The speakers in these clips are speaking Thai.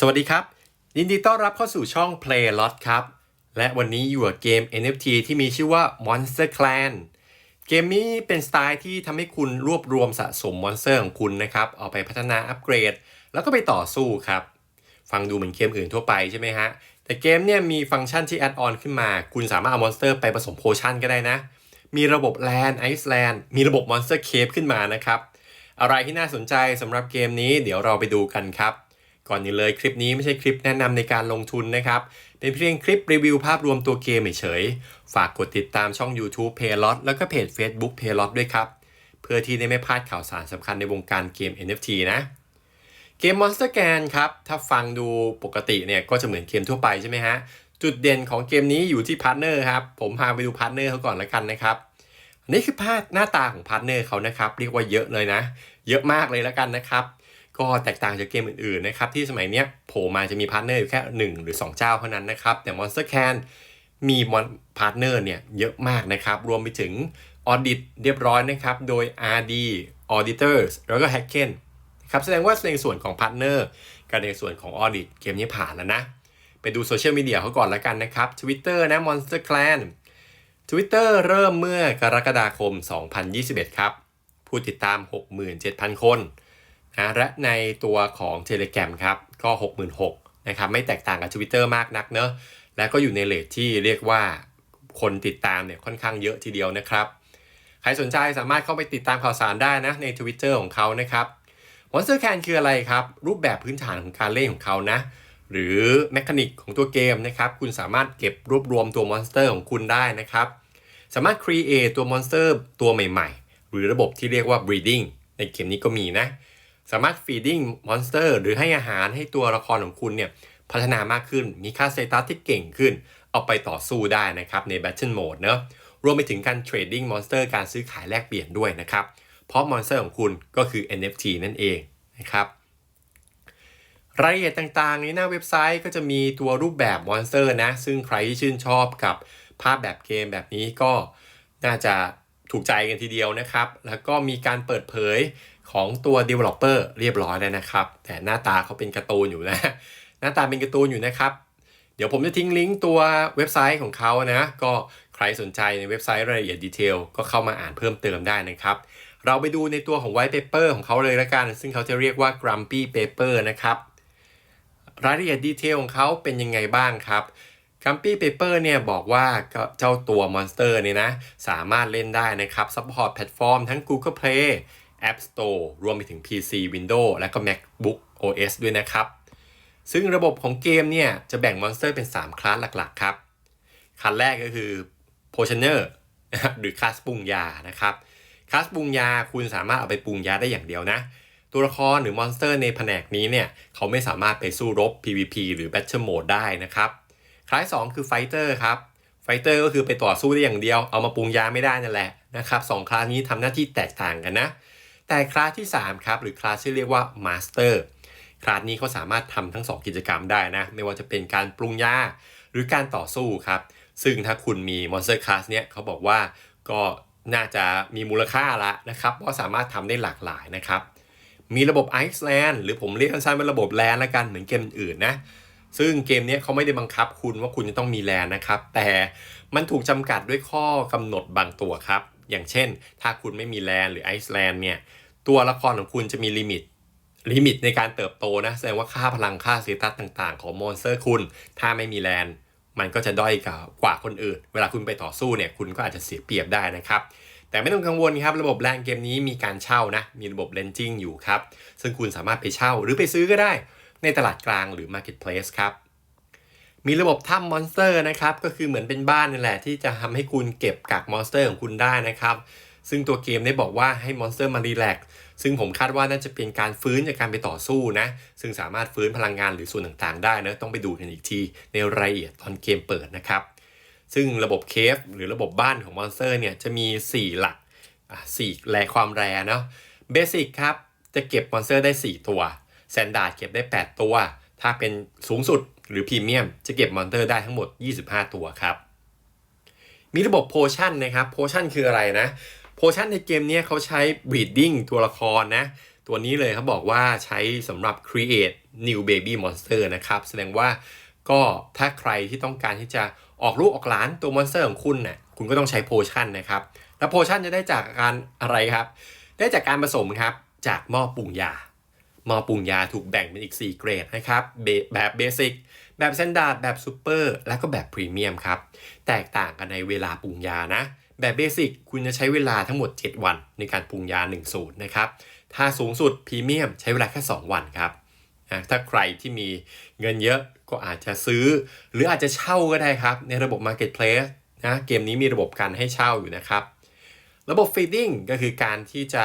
สวัสดีครับ ยินดีต้อนรับเข้าสู่ช่อง Play Lot ครับ และวันนี้อยู่กับเกม NFT ที่มีชื่อว่า Monster Clan เกมนี้เป็นสไตล์ที่ทำให้คุณรวบรวมสะสมมอนสเตอร์ของคุณนะครับ เอาไปพัฒนาอัปเกรด แล้วก็ไปต่อสู้ครับ ฟังดูเหมือนเกมอื่นทั่วไปใช่ไหมฮะ แต่เกมเนี่ยมีฟังก์ชันที่แอดออนขึ้นมา คุณสามารถเอามอนสเตอร์ไปผสมโพชั่นก็ได้นะ มีระบบแลนด์ไอซ์แลนด์มีระบบมอนสเตอร์เคฟขึ้นมานะครับ อะไรที่น่าสนใจสำหรับเกมนี้เดี๋ยวเราไปดูกันครับ ก่อนอื่นเลยคลิปนี้ไม่ใช่คลิปแนะนำในการลงทุนนะครับ เป็นเพียงคลิปรีวิวภาพรวมตัวเกมเฉยๆฝากกดติดตามช่อง YouTube p a y l o t แล้วก็เพจ Facebook p a y l o t ด้วยครับ เพื่อที่ได้ไม่พลาดข่าวสารสำคัญในวงการเกม NFT นะเกม Monster g a n ครับ ถ้าฟังดูปกติเนี่ยก็จะเหมือนเกมทั่วไปใช่ไหมฮะ จุดเด่นของเกมนี้อยู่ที่พาร์ทเนอร์ครับ ผมพาไปดูพาร์ทเนอร์เขาก่อนละกันนะครับนนี้คือภาพหน้าตาของพาร์ทเนอร์เขานะครับ เรียกว่าเยอะเลยนะ เยอะมากเลยละกันนะครับ ก็แตกต่างจากเกมอื่นๆนะครับที่สมัยนี้โผล่มาจะมีพาร์ทเนอร์อยู่แค่ 1 หรือ 2 เจ้าเท่านั้นนะครับ แต่ Monster Can มีมอนพาร์ทเนอร์เนี่ยเยอะมากนะครับ รวมไปถึงออดิตเรียบร้อยนะครับ โดย RD Auditors แล้วก็ Hacken นครับแสดงว่าในส่วนของพาร์ทเนอร์กับในส่วนของออดิตเกมนี้ผ่านแล้วนะ ไปดูโซเชียลมีเดียเขาก่อนละกันนะครับ Twitter นะ Monster Clan Twitter เริ่มเมื่อกรกฎาคม 2021 ครับ ผู้ติดตาม 67,000 คน นะและในตัวของ Telegram ครับก็ 66,000นะครับไม่แตกต่างกับ Twitter มากนักเนอะและก็อยู่ในเลทที่เรียกว่าคนติดตามเนี่ยค่อนข้างเยอะทีเดียวนะครับ ใครสนใจสามารถเข้าไปติดตามข่าวสารได้นะใน Twitter ของเขานะครับ Monster Can คืออะไรครับ รูปแบบพื้นฐานของการเล่นของเขานะ หรือแมคานิกของตัวเกมนะครับ คุณสามารถเก็บรวบรวมตัวมอนสเตอร์ของคุณได้นะครับ สามารถ create ตัวมอนสเตอร์ตัวใหม่ ๆ หรือระบบที่เรียกว่า breeding ในเกมนี้ก็มีนะ สามารถ feeding monster หรือให้อาหารให้ตัวละครของคุณเนี่ยพัฒนามากขึ้น มีค่าสเตตัสที่เก่งขึ้น เอาไปต่อสู้ได้นะครับใน battle mode เนอะรวมไปถึงการ trading monster การซื้อขายแลกเปลี่ยนด้วยนะครับ เพราะ monster ของคุณก็คือ NFT นั่นเองนะครับรายละเอียดต่างๆ ในหน้าเว็บไซต์ก็จะมีตัวรูปแบบมอนสเตอร์นะ ซึ่งใครที่ชื่นชอบกับภาพแบบเกมแบบนี้ก็น่าจะถูกใจกันทีเดียวนะครับ แล้วก็มีการเปิดเผย ของตัว Developer เรียบร้อยแล้วนะครับ แต่หน้าตาเขาเป็นการ์ตูนอยู่นะ หน้าตาเป็นการ์ตูนอยู่นะครับ เดี๋ยวผมจะทิ้งลิงก์ตัวเว็บไซต์ของเขานะ ก็ใครสนใจในเว็บไซต์รายละเอียดดีเทลก็เข้ามาอ่านเพิ่มเติมได้นะครับ เราไปดูในตัวของ white paper ของเขาเลยละกัน ซึ่งเขาจะเรียกว่า grumpy paper นะครับ รายละเอียดดีเทลของเขาเป็นยังไงบ้างครับ Grumpy Paper เนี่ยบอกว่าเจ้าตัว Monster เนี่ยนะ สามารถเล่นได้นะครับ support แพลตฟอร์มทั้ง Google Play App Store รวมไปถึง PC Windows และก็ MacBook OS ด้วยนะครับ ซึ่งระบบของเกมเนี่ยจะแบ่งมอนสเตอร์เป็น 3 คลาสหลักๆ ครับ คลาสแรกก็คือ Potioner หรือคลาสปรุงยานะครับ คลาสปรุงยาคุณสามารถเอาไปปรุงยาได้อย่างเดียวนะ ตัวละครหรือมอนสเตอร์ในแผนกนี้เนี่ยเขาไม่สามารถไปสู้รบ PVP หรือ Battle Mode ได้นะครับ คลาส2คือ Fighter ครับ Fighter ก็คือไปต่อสู้ได้อย่างเดียว เอามาปรุงยาไม่ได้นั่นแหละนะครับสองคลาสนี้ทำหน้าที่แตกต่างกันนะ แต่คลาสที่ 3 ครับ หรือคลาสที่เรียกว่า Master คลาสนี้เขาสามารถทำทั้ง 2 กิจกรรมได้นะ ไม่ว่าจะเป็นการปรุงยาหรือการต่อสู้ครับ ซึ่งถ้าคุณมี Monster Class เนี่ยเขาบอกว่าก็น่าจะมีมูลค่าละนะครับเพราะสามารถทำได้หลากหลายนะครับ มีระบบ Iceland หรือผมเรียกสั้นๆว่าระบบแลนละกันเหมือนเกมอื่นนะซึ่งเกมนี้เขาไม่ได้บังคับคุณว่าคุณจะต้องมีแลนนะครับ แต่มันถูกจำกัดด้วยข้อกำหนดบางตัวครับ อย่างเช่น ถ้าคุณไม่มีแลนหรือไอซ์แลนด์เนี่ยตัวละครของคุณจะมีลิมิตลิมิตในการเติบโตนะแสดงว่าค่าพลังค่าสเตตัสต่างๆ ของมอนสเตอร์คุณ ถ้าไม่มีแลนมันก็จะด้อยกว่าคนอื่น เวลาคุณไปต่อสู้เนี่ยคุณก็อาจจะเสียเปรียบได้นะครับ แต่ไม่ต้องกังวลครับ ระบบแรงเกมนี้มีการเช่านะ มีระบบเลนจิ้งอยู่ครับ ซึ่งคุณสามารถไปเช่าหรือไปซื้อก็ได้ ในตลาดกลางหรือ Marketplace ครับ มีระบบถ้ำมอนสเตอร์นะครับ ก็คือเหมือนเป็นบ้านนี่แหละที่จะทำให้คุณเก็บกักมอนสเตอร์ของคุณได้นะครับ ซึ่งตัวเกมได้บอกว่าให้มอนสเตอร์มารีแลกซึ่งผมคาดว่าน่าจะเป็นการฟื้นจากการไปต่อสู้นะ ซึ่งสามารถฟื้นพลังงานหรือส่วนต่างๆ ได้นะ ต้องไปดูกันอีกทีในรายละเอียดตอนเกมเปิดนะครับ ซึ่งระบบเคฟหรือระบบบ้านของมอนสเตอร์เนี่ยจะมี 4 หลักสี่แรความแรเนาะเบสิกครับจะเก็บมอนสเตอร์ได้ 4 ตัวแซนดาร์ดเก็บได้ 8 ตัว ถ้าเป็นสูงสุดหรือพรีเมียมจะเก็บมอนสเตอร์ได้ทั้งหมด 25 ตัวครับ มีระบบโพชั่นนะครับโพชั่นคืออะไรนะโพชั่นในเกมนี้เขาใช้ breeding ตัวละครนะ ตัวนี้เลยเขาบอกว่าใช้สำหรับ create new baby monster นะครับ แสดงว่าก็ถ้าใครที่ต้องการที่จะออกลูกออกหลานตัวมอนสเตอร์ของคุณน่ะคุณก็ต้องใช้โพชั่นนะครับ แล้วโพชั่นจะได้จากการอะไรครับ ได้จากการผสมครับ จากหม้อปรุงยา หม้อปรุงยาถูกแบ่งเป็นอีก 4 เกรดนะครับ แบบเบสิกแบบสแตนดาร์ดแบบซูเปอร์แล้วก็แบบพรีเมียมครับ แตกต่างกันในเวลาปรุงยานะ แบบเบสิกคุณจะใช้เวลาทั้งหมด 7 วันในการปรุงยา1สูตรนะครับ ถ้าสูงสุดพรีเมียมใช้เวลาแค่ 2 วันครับนะถ้าใครที่มีเงินเยอะก็อาจจะซื้อ หรืออาจจะเช่าก็ได้ครับ ในระบบ Marketplace นะเกมนี้มีระบบการให้เช่าอยู่นะครับ ระบบ feeding ก็คือการที่จะ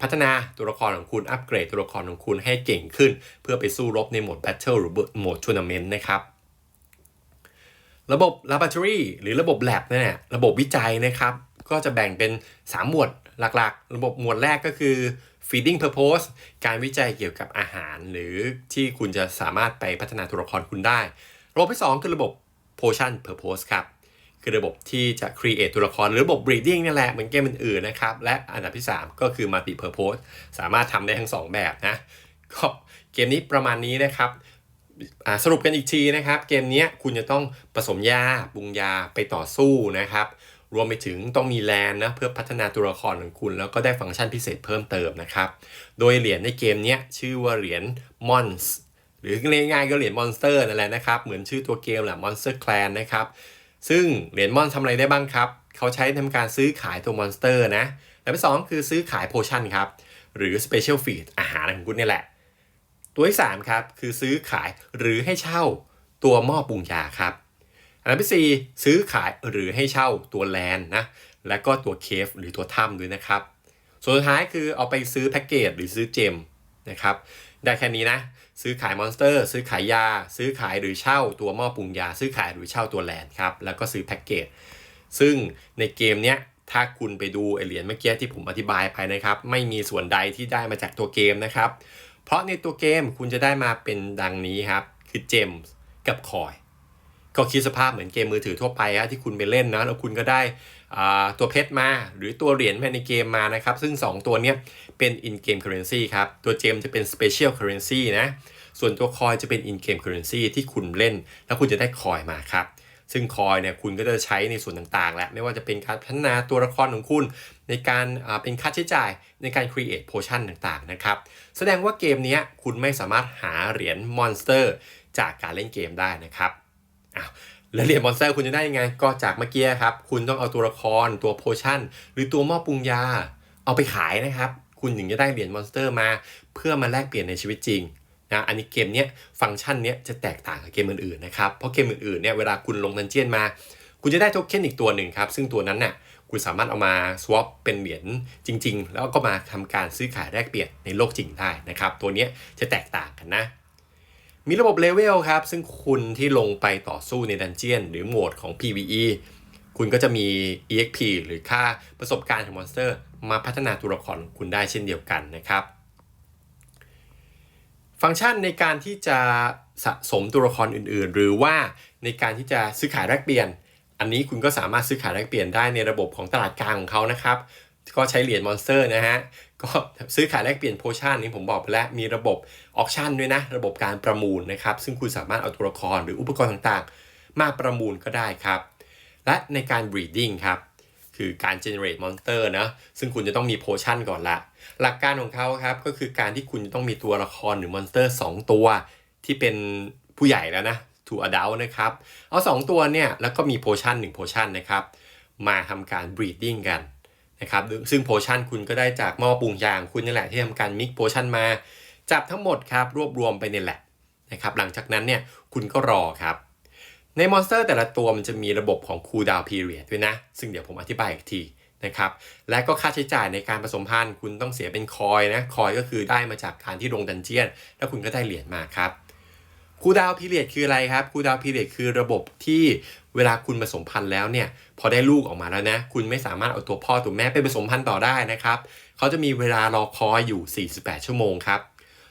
พัฒนาตัวละครของคุณ อัปเกรดตัวละครของคุณให้เก่งขึ้น เพื่อไปสู้รบในโหมด Battle หรือโหมด Tournament นะครับ ระบบ Laboratory หรือระบบ Lab นั่นแหละระบบวิจัยนะครับ ก็จะแบ่งเป็น 3 หมวดหลักๆ ระบบหมวดแรกก็คือ feeding purpose การวิจัยเกี่ยวกับอาหาร หรือที่คุณจะสามารถไปพัฒนาตัวละครคุณได้ ระบบที่ 2 คือระบบ potion purpose ครับ คือระบบที่จะ create ตัวละครหรือระบบ breeding นี่แหละเหมือนเกมอื่นๆนะครับ และอันดับที่ 3 ก็คือ multi purpose สามารถทำได้ทั้ง 2 แบบนะก็เกมนี้ประมาณนี้นะครับอ่าสรุปกันอีกทีนะครับ เกมนี้คุณจะต้องผสมยาปรุงยาไปต่อสู้นะครับ รวมไปถึงต้องมีแลนนะเพื่อพัฒนาตัวละครของคุณ แล้วก็ได้ฟังก์ชันพิเศษเพิ่มเติมนะครับ โดยเหรียญในเกมนี้ชื่อว่าเหรียญมอนส์หรือง่ายๆก็เหรียญมอนสเตอร์นั่นแหละนะครับ เหมือนชื่อตัวเกมแหละ Monster Clan นะครับ ซึ่งเหรียญมอนทำอะไรได้บ้างครับ เขาใช้ทำการซื้อขายตัวมอนสเตอร์นะและที่สองคือซื้อขายโพชั่นครับ หรือ Special Feed อาหารของคุณนี่แหละ ตัวที่3ครับ คือซื้อขายหรือให้เช่าตัวหม้อปรุงยาครับ อันดับที่4ซื้อขายหรือให้เช่าตัวแลนนะ และก็ตัวเคฟหรือตัวถ้ำด้วยนะครับ ส่วนสุดท้ายคือเอาไปซื้อแพ็กเกจหรือซื้อเจมนะครับ ได้แค่นี้นะ ซื้อขายมอนสเตอร์ ซื้อขายยา ซื้อขายหรือเช่าตัวหม้อปรุงยา ซื้อขายหรือเช่าตัวแลนครับ แล้วก็ซื้อแพ็กเกจ ซึ่งในเกมเนี้ยถ้าคุณไปดูเหรียญเมื่อกี้ที่ผมอธิบายไปนะครับ ไม่มีส่วนใดที่ได้มาจากตัวเกมนะครับ เพราะในตัวเกมคุณจะได้มาเป็นดังนี้ครับ คือเจมส์กับคอย ก็คิดสภาพเหมือนเกมมือถือทั่วไปฮะที่คุณไปเล่นนะแล้วคุณก็ได้ตัวเพชรมา หรือตัวเหรียญภายในเกมมานะครับ ซึ่ง 2 ตัวเนี้ยเป็น in game currency ครับ ตัวเจมจะเป็น special currency นะ ส่วนตัวคอยจะเป็น in game currency ที่คุณเล่น แล้วคุณจะได้คอยมาครับ ซึ่งคอยเนี่ยคุณก็จะใช้ในส่วนต่างๆแหละไม่ว่าจะเป็นการพัฒนาตัวละครของคุณ ในการเป็นค่าใช้จ่ายในการ create potion ต่างๆนะครับแสดงว่าเกมนี้คุณไม่สามารถหาเหรียญมอนสเตอร์จากการเล่นเกมได้นะครับ แล้วเหรียญมอนสเตอร์คุณจะได้ยังไง ก็จากเมื่อกี้ครับ คุณต้องเอาตัวละครตัวโพชั่น หรือตัวหม้อปรุงยา เอาไปขายนะครับ คุณถึงจะได้เหรียญมอนสเตอร์มา เพื่อมาแลกเปลี่ยนในชีวิตจริงนะอันนี้เกมเนี้ยฟังก์ชันเนี้ยจะแตกต่างกับเกมอื่นๆนะครับ เพราะเกมอื่นๆเนี่ยเวลาคุณลงดันเจียนมา คุณจะได้โทเค็นอีกตัวหนึ่งครับ ซึ่งตัวนั้นน่ะคุณสามารถเอามา swap เป็นเหรียญจริง ๆ แล้วก็มาทำการซื้อขายแลกเปลี่ยนในโลกจริงได้นะครับ ตัวเนี้ยจะแตกต่างกันนะ มีระบบเลเวลครับ ซึ่งคุณที่ลงไปต่อสู้ในดันเจียนหรือโหมดของ PVE คุณก็จะมี EXP หรือค่าประสบการณ์ของมอนสเตอร์ มาพัฒนาตัวละครคุณได้เช่นเดียวกันนะครับ ฟังก์ชันในการที่จะสะสมตัวละครอื่นๆ หรือว่าในการที่จะซื้อขายแลกเปลี่ยน อันนี้คุณก็สามารถซื้อขายแลกเปลี่ยนได้ในระบบของตลาดกลางของเขานะครับ ก็ใช้เหรียญมอนสเตอร์นะฮะ ก็ซื้อขายแลกเปลี่ยนโพชั่นนี้ผมบอกไปแล้ว มีระบบออกชั่นด้วยนะ ระบบการประมูลนะครับ ซึ่งคุณสามารถเอาตัวละครหรืออุปกรณ์ต่างๆ มาประมูลก็ได้ครับ และในการ breeding ครับคือการ generate monster นะ ซึ่งคุณจะต้องมีโพชั่นก่อนละ หลักการของเขาครับ ก็คือการที่คุณจะต้องมีตัวละครหรือมอนสเตอร์ 2 ตัว ที่เป็นผู้ใหญ่แล้วนะ to adult นะครับ เอา 2 ตัวเนี่ย แล้วก็มีโพชั่น1โพชั่นนะครับ มาทำการ breeding กัน นะครับซึ่งโพชั่นคุณก็ได้จากหม้อปรุงยางคุณนี่แหละที่ทำการ mix โพชั่นมา จับทั้งหมดครับรวบรวมไปในแหละนะครับหลังจากนั้นเนี่ยคุณก็รอครับ ในมอนสเตอร์แต่ละตัวมันจะมีระบบของ cool down period ด้วยนะ ซึ่งเดี๋ยวผมอธิบายอีกทีนะครับและก็ค่าใช้จ่ายในการผสมพันธุ์ คุณต้องเสียเป็นคอยนะคอยก็คือได้มาจากการที่ลงดันเจียน แล้วคุณก็ได้เหรียญมาครับคูดาวพีเรียดคืออะไรครับคูดาวพีเรียดคือระบบที่ เวลาคุณผสมพันธุ์แล้วเนี่ยพอได้ลูกออกมาแล้วนะ คุณไม่สามารถเอาตัวพ่อตัวแม่ไปผสมพันธุ์ต่อได้นะครับเขาจะมีเวลารอคอยอยู่ 48 ชั่วโมงครับ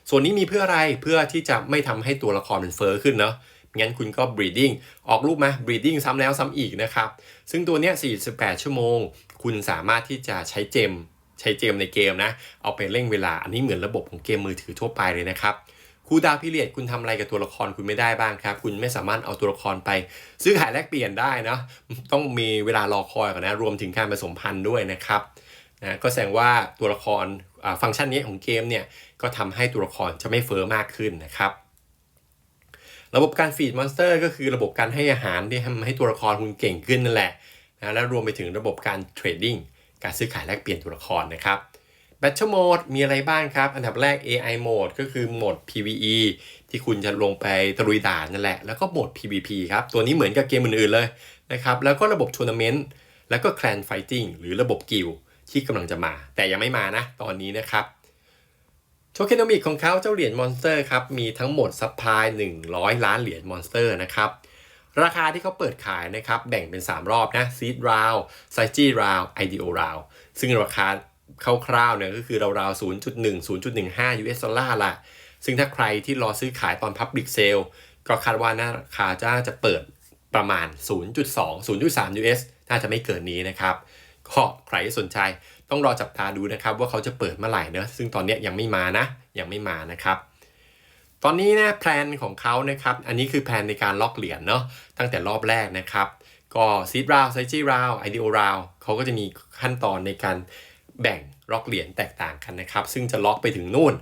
ส่วนนี้มีเพื่ออะไรเพื่อที่จะไม่ทำให้ตัวละครมันเฟอ้อขึ้นเนาะงั้นคุณก็ breeding ออกลูกมา breeding ซ้ำแล้วซ้ำอีกนะครับ ซึ่งตัวเนี้ย 48 ชั่วโมง คุณสามารถที่จะใช้เจม ใช้เจมในเกมนะ เอาไปเร่งเวลา อันนี้เหมือนระบบของเกมมือถือทั่วไปเลยนะครับ คูดาวพิเรียดคุณทำอะไรกับตัวละครคุณไม่ได้บ้างครับ คุณไม่สามารถเอาตัวละครไป ซื้อขายแลกเปลี่ยนได้นะต้องมีเวลารอคอยก่อนนะรวมถึงการผสมพันธุ์ด้วยนะครับนะก็แสดงว่าตัวละครฟังก์ชันนี้ของเกมเนี่ยก็ทำให้ตัวละครจะไม่เฟอ้อมากขึ้นนะครับระบบการฟีดมอนสเตอร์ก็คือระบบการให้อาหารที่ทำให้ตัวละครคุณเก่งขึ้นนั่นแหละนะและรวมไปถึงระบบการเทรดดิ้งการซื้อขายแลกเปลี่ยนตัวละครนะครับ Battle Mode มีอะไรบ้างครับ อันดับแรก AI Mode ก็คือโหมด PVE ที่คุณจะลงไปตะลุยด่านนั่นแหละ แล้วก็โหมด PVP ครับ ตัวนี้เหมือนกับเกมอื่นๆเลยนะครับ แล้วก็ระบบทัวร์นาเมนต์ แล้วก็ Clan Fighting หรือระบบกิลที่กำลังจะมา แต่ยังไม่มานะ ตอนนี้นะครับโทเคนอมิกของเขาเจ้าเหรียญมอนสเตอร์ครับ มีทั้งหมดซัพพลาย100 ล้านเหรียญมอนสเตอร์นะครับราคาที่เขาเปิดขายนะครับ แบ่งเป็น 3 รอบนะ Seed Round s i g e Round IDO Round ซึ่งราคา คร่าวๆเนี่ยก็คือราวๆ 0.1 0.15 US ดอลลาร์ละซึ่งถ้าใครที่รอซื้อขายตอน Public Sale ก็คาดว่าน่าราคาจะจะเปิดประมาณ 0.2 0.3 US น่าจะไม่เกินนี้นะครับก็ใครที่สนใจต้องรอจับตาดูนะครับว่าเขาจะเปิดเมื่อไหร่เนอะซึ่งตอนนี้ยยังไม่มานะ ยังไม่มานะครับตอนนี้นะแพลนของเขานะครับ อันนี้คือแพลนในการล็อกเหรียญเนาะตั้งแต่รอบแรกนะครับ ก็ซีดราวไซจี้ราวไอเดียราวเขาก็จะมีขั้นตอนในการ แบ่งล็อกเหรียญแตกต่างกันนะครับ ซึ่งจะล็อกไปถึงนู่น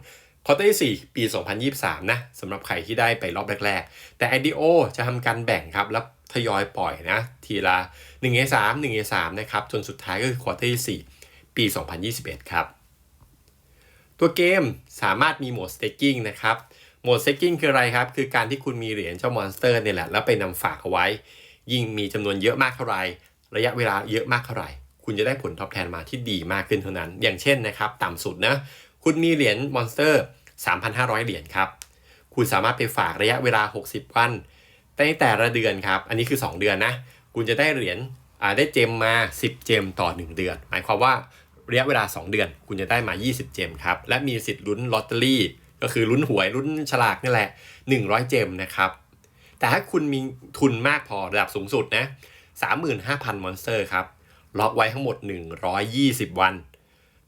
ควอเตอร์ที่4ปี 2023 นะสำหรับใครที่ได้ไปรอบแรก ๆ แต่ IDO จะทำการแบ่งครับแล้วทยอยปล่อยนะ ทีละ1 a 3 1 a 3นะครับ จนสุดท้ายก็คือควอเตอร์ที่4ปี 2021 ครับ ตัวเกมสามารถมีโหมด staking นะครับ โหมด staking คืออะไรครับ คือการที่คุณมีเหรียญเจ้ามอนสเตอร์เนี่ยแหละ แล้วไปนำฝากเอาไว้ ยิ่งมีจำนวนเยอะมากเท่าไหร่ ระยะเวลาเยอะมากเท่าไหร่ คุณจะได้ผลตอบแทนมาที่ดีมากขึ้นเท่านั้น อย่างเช่นนะครับ ต่ำสุดนะ คุณมีเหรียญมอนสเตอร์ 3,500 เหรียญครับ คุณสามารถไปฝากระยะเวลา 60 วันในแต่ละเดือนครับ อันนี้คือ 2 เดือนนะ คุณจะได้เหรียญได้เจมมา 10 เจมต่อ 1 เดือน หมายความว่าระยะเวลา 2 เดือน คุณจะได้มา 20 เจมครับ และมีสิทธิ์ลุ้นลอตเตอรี่ ก็คือลุ้นหวยลุ้นฉลากนี่แหละ 100 เจมนะครับ แต่ถ้าคุณมีทุนมากพอระดับสูงสุดนะ35,000 มอนสเตอร์ครับ ล็อกไว้ทั้งหมด 120 วัน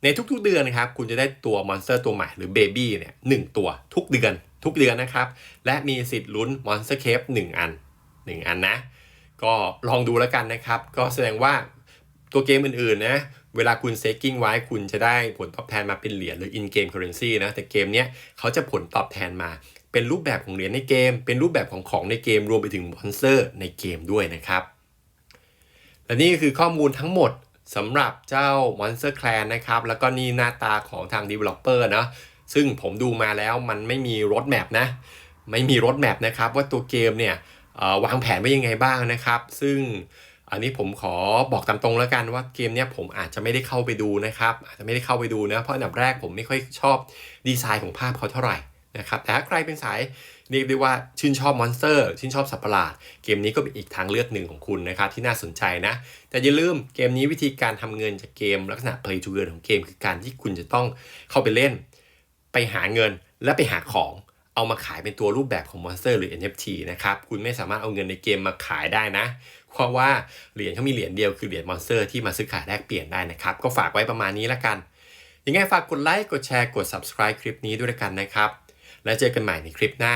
ในทุกๆเดือนนะครับ คุณจะได้ตัวมอนสเตอร์ตัวใหม่หรือเบบี้เนี่ยหตัวทุกเดือน ทุกเดือนนะครับ และมีสิทธิ์ลุ้นมอนสเตอร์เคป1อัน 1 อันนะ ก็ลองดูแล้วกันนะครับ ก็แสดงว่าตัวเกมอื่นๆนะเวลาคุณเซกกิ้งไว้คุณจะได้ผลตอบแทนมาเป็นเหรียญหรือ in game currency นะแต่เกมเนี้ยเขาจะผลตอบแทนมา เป็นรูปแบบของเหรียญในเกม เป็นรูปแบบของของในเกมรวมไปถึงมอนสเตอร์ในเกมด้วยนะครับ และนี่คือข้อมูลทั้งหมดสำหรับเจ้า Monster Clan นะครับ แล้วก็นี่หน้าตาของทาง Developer นะ ซึ่งผมดูมาแล้วมันไม่มีรถแมพนะ ไม่มีรถแมพนะครับว่าตัวเกมเนี่ยวางแผนไว้ยังไงบ้างนะครับ ซึ่งอันนี้ผมขอบอกตามตรงแล้วกันว่าเกมเนี้ยผมอาจจะไม่ได้เข้าไปดูนะครับ อาจจะไม่ได้เข้าไปดูนะ เพราะอันดับแรกผมไม่ค่อยชอบดีไซน์ของภาพเขาเท่าไหร่นะครับ แต่ถ้าใครเป็นสาย เรียกได้ว่าชื่นชอบมอนสเตอร์ ชื่นชอบสัตว์ประหลาด เกมนี้ก็เป็นอีกทางเลือกหนึ่งของคุณนะครับที่น่าสนใจนะ แต่อย่าลืมเกมนี้วิธีการทำเงินจากเกม ลักษณะ play to earn ของเกมคือการที่คุณจะต้องเข้าไปเล่น ไปหาเงินและไปหาของเอามาขายเป็นตัวรูปแบบของมอนสเตอร์หรือ NFT นะครับคุณไม่สามารถเอาเงินในเกมมาขายได้นะเพราะว่าเหรียญเขามีเหรียญเดียวคือเหรียญมอนสเตอร์ที่มาซื้อขายแลกเปลี่ยนได้นะครับก็ฝากไว้ประมาณนี้ละกันยังไงฝากกดไลค์กดแชร์กด subscribe คลิปนี้ด้วยกันนะครับ แล้วเจอกันใหม่ในคลิปหน้า